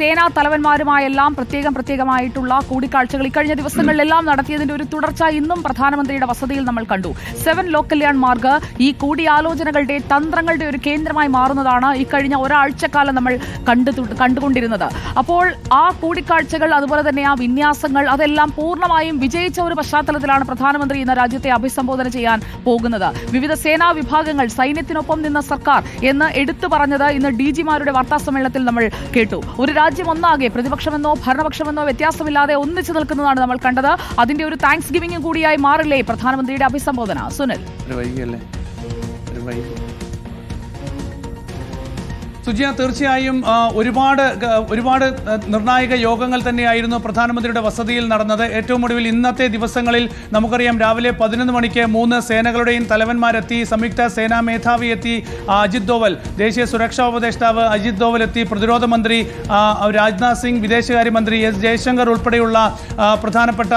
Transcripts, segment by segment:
സേനാ തലവന്മാരുമായെല്ലാം പ്രത്യേകം പ്രത്യേകമായിട്ടുള്ള കൂടിക്കാഴ്ചകൾ. ഇക്കഴിഞ്ഞ ദിവസങ്ങളിലെല്ലാം നടത്തിയതിന്റെ ഒരു തുടർച്ച ഇന്നും പ്രധാനമന്ത്രിയുടെ വസതിയിൽ നമ്മൾ കണ്ടു. സെവൻ ലോക് കല്യാൺ മാർഗ് ഈ കൂടിയാലോചനകളുടെ തന്ത്രങ്ങളുടെ ഒരു കേന്ദ്രമായി മാറുന്നതാണ് ഇക്കഴിഞ്ഞ ഒരാഴ്ചക്കാലം നമ്മൾ കണ്ടു കണ്ടുകൊണ്ടിരുന്നത്. അപ്പോൾ ആ കൂടിക്കാഴ്ചകൾ അതുപോലെ തന്നെ ആ വിന്യാസങ്ങൾ അതെല്ലാം പൂർണമായും വിജയിച്ച ഒരു പശ്ചാത്തലത്തിലാണ് പ്രധാനമന്ത്രി ഇന്ന് രാജ്യത്തെ അഭിസംബോധന ചെയ്യാൻ പോകുന്നത്. വിവിധ സേനാ വിഭാഗങ്ങൾ സൈന്യത്തിനൊപ്പം നിന്ന സർക്കാർ എന്ന് എടുത്തു പറഞ്ഞത് ഇന്ന് ഡി ജിമാരുടെ വാർത്താ സമ്മേളനത്തിൽ നമ്മൾ കേട്ടു. ഒരു രാജ്യം ഒന്നാകെ പ്രതിപക്ഷമെന്നോ ഭരണപക്ഷമെന്നോ വ്യത്യാസമില്ലാതെ ഒന്നിച്ചു നിൽക്കുന്നതാണ് നമ്മൾ കണ്ടത്. അതിന്റെ ഒരു താങ്ക്സ് ഗിവിംഗ് കൂടിയായി മാറില്ലേ പ്രധാനമന്ത്രിയുടെ അഭിസംബോധന? സുനിൽ. സുജിയ തീർച്ചയായും ഒരുപാട് ഒരുപാട് നിർണായക യോഗങ്ങൾ തന്നെയായിരുന്നു പ്രധാനമന്ത്രിയുടെ വസതിയിൽ നടന്നത്. ഏറ്റവും ഒടുവിൽ ഇന്നത്തെ ദിവസങ്ങളിൽ നമുക്കറിയാം രാവിലെ പതിനൊന്ന് മണിക്ക് മൂന്ന് സേനകളുടെയും തലവന്മാരെത്തി സംയുക്ത സേനാ മേധാവി എത്തി അജിത് ദോവൽ. ദേശീയ സുരക്ഷാ ഉപദേഷ്ടാവ് അജിത് ദോവൽ എത്തി പ്രതിരോധ മന്ത്രി രാജ്നാഥ് സിംഗ് വിദേശകാര്യമന്ത്രി എസ് ജയശങ്കർ ഉൾപ്പെടെയുള്ള പ്രധാനപ്പെട്ട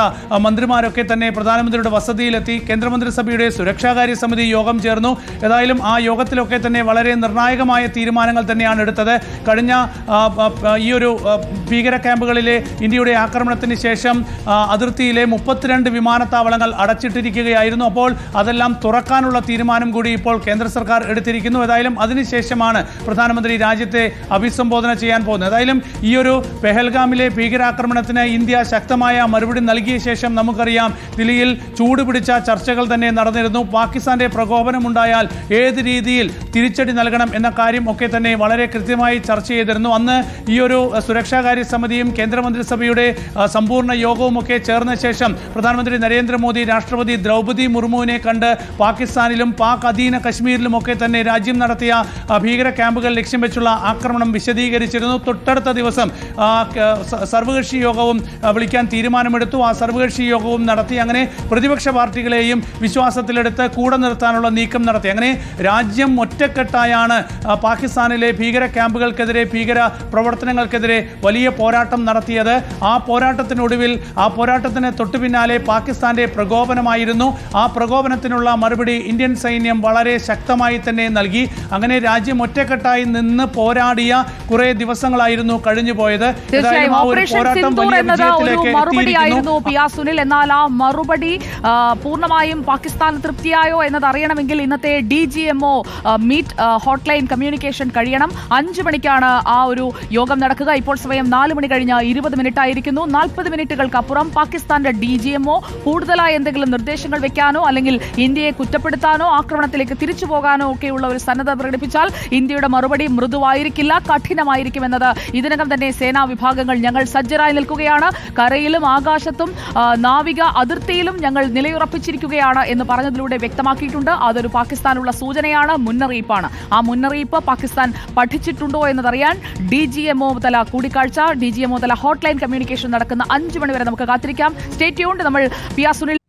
മന്ത്രിമാരൊക്കെ തന്നെ പ്രധാനമന്ത്രിയുടെ വസതിയിലെത്തി കേന്ദ്രമന്ത്രിസഭയുടെ സുരക്ഷാകാര്യ സമിതി യോഗം ചേർന്നു. ഏതായാലും ആ യോഗത്തിലൊക്കെ തന്നെ വളരെ നിർണായകമായ തീരുമാനങ്ങൾ തന്നെയാണ് എടുത്തത്. കഴിഞ്ഞ ഈ ഒരു ഭീകര ക്യാമ്പുകളിലെ ഇന്ത്യയുടെ ആക്രമണത്തിന് ശേഷം അതിർത്തിയിലെ മുപ്പത്തിരണ്ട് വിമാനത്താവളങ്ങൾ അടച്ചിട്ടിരിക്കുകയായിരുന്നു. അപ്പോൾ അതെല്ലാം തുറക്കാനുള്ള തീരുമാനം കൂടി ഇപ്പോൾ കേന്ദ്ര സർക്കാർ എടുത്തിരിക്കുന്നു. ഏതായാലും അതിനുശേഷമാണ് പ്രധാനമന്ത്രി രാജ്യത്തെ അഭിസംബോധന ചെയ്യാൻ പോകുന്നത്. ഏതായാലും ഈ ഒരു പെഹൽഗാമിലെ ഭീകരാക്രമണത്തിന് ഇന്ത്യ ശക്തമായ മറുപടി നൽകിയ ശേഷം നമുക്കറിയാം ദില്ലിയിൽ ചൂടുപിടിച്ച ചർച്ചകൾ തന്നെ നടന്നിരുന്നു. പാകിസ്ഥാന്റെ പ്രകോപനമുണ്ടായാൽ ഏത് രീതിയിൽ തിരിച്ചടി നൽകണം എന്ന കാര്യം ഒക്കെ തന്നെ വളരെ കൃത്യമായി ചർച്ച ചെയ്തിരുന്നു. അന്ന് ഈ ഒരു സുരക്ഷാകാര്യ സമിതിയും കേന്ദ്രമന്ത്രിസഭയുടെ സമ്പൂർണ യോഗവും ഒക്കെ ചേർന്ന ശേഷം പ്രധാനമന്ത്രി നരേന്ദ്രമോദി രാഷ്ട്രപതി ദ്രൗപദി മുർമുവിനെ കണ്ട് പാകിസ്ഥാനിലും പാക് അധീന കശ്മീരിലും ഒക്കെ തന്നെ രാജ്യം നടത്തിയ ഭീകര ക്യാമ്പുകൾ ലക്ഷ്യം വെച്ചുള്ള ആക്രമണം വിശദീകരിച്ചിരുന്നു. തൊട്ടടുത്ത ദിവസം സർവകക്ഷി യോഗവും വിളിക്കാൻ തീരുമാനമെടുത്തു. ആ സർവകക്ഷി യോഗവും നടത്തി അങ്ങനെ പ്രതിപക്ഷ പാർട്ടികളെയും വിശ്വാസത്തിലെടുത്ത് കൂടെ നിർത്താനുള്ള നീക്കം നടത്തി. അങ്ങനെ രാജ്യം ഒറ്റക്കെട്ടായാണ് പാകിസ്ഥാനിലെ ഭീകര ക്യാമ്പുകൾക്കെതിരെ ഭീകര പ്രവർത്തനങ്ങൾക്കെതിരെ വലിയ പോരാട്ടം നടത്തിയത്. ആ പോരാട്ടത്തിനൊടുവിൽ ആ പോരാട്ടത്തിന് തൊട്ടു പിന്നാലെ പാകിസ്ഥാന്റെ പ്രകോപനമായിരുന്നു. ആ പ്രകോപനത്തിനുള്ള മറുപടി ഇന്ത്യൻ സൈന്യം വളരെ ശക്തമായി തന്നെ നൽകി. അങ്ങനെ രാജ്യം ഒറ്റക്കെട്ടായി നിന്ന് പോരാടിയ കുറെ ദിവസങ്ങളായിരുന്നു കഴിഞ്ഞു പോയത് മറുപടിയായിരുന്നു പി ആർ സുനിൽ. എന്നാൽ ആ മറുപടി പൂർണമായും പാകിസ്ഥാൻ തൃപ്തിയായോ എന്നത് അറിയണമെങ്കിൽ ഇന്നത്തെ D G M O meet hotline communication കഴിയണം. അഞ്ചു മണിക്കാണ് ആ ഒരു യോഗം നടക്കുക. ഇപ്പോൾ സമയം നാല് മണി കഴിഞ്ഞ ഇരുപത് മിനിറ്റ് ആയിരിക്കുന്നു നാൽപ്പത് മിനിറ്റുകൾക്കപ്പുറം പാകിസ്ഥാന്റെ ഡി ജി എംഒ കൂടുതലായ എന്തെങ്കിലും നിർദ്ദേശങ്ങൾ വെക്കാനോ അല്ലെങ്കിൽ ഇന്ത്യയെ കുറ്റപ്പെടുത്താനോ ആക്രമണത്തിലേക്ക് തിരിച്ചു പോകാനോ ഒക്കെയുള്ള ഒരു സന്നദ്ധ പ്രകടിപ്പിച്ചാൽ ഇന്ത്യയുടെ മറുപടി മൃദുവായിരിക്കില്ല കഠിനമായിരിക്കുമെന്നത് ഇതിനകം തന്നെ സേനാ വിഭാഗങ്ങൾ ഞങ്ങൾ സജ്ജരായി നിൽക്കുകയാണ്. കരയിലും ആകാശത്തും നാവിക അതിർത്തിയിലും ഞങ്ങൾ നിലയുറപ്പിച്ചിരിക്കുകയാണ് എന്ന് പറഞ്ഞതിലൂടെ വ്യക്തമാക്കിയിട്ടുണ്ട്. അതൊരു പാകിസ്ഥാനുള്ള സൂചനയാണ് മുന്നറിയിപ്പാണ്. ആ മുന്നറിയിപ്പ് പാകിസ്ഥാൻ പഠിച്ചിട്ടുണ്ടോ എന്നതറിയാൻ ഡി ജി എം ഒ തല കൂടിക്കാഴ്ച. ഡി ജി എം ഒ തല ഹോട്ട്ലൈൻ കമ്മ്യൂണിക്കേഷൻ നടക്കുന്ന അഞ്ചു മണിവരെ നമുക്ക് കാത്തിരിക്കാം. സ്റ്റേറ്റ് യൂണ്ട് നമ്മൾ പി ആർ സുനിൽ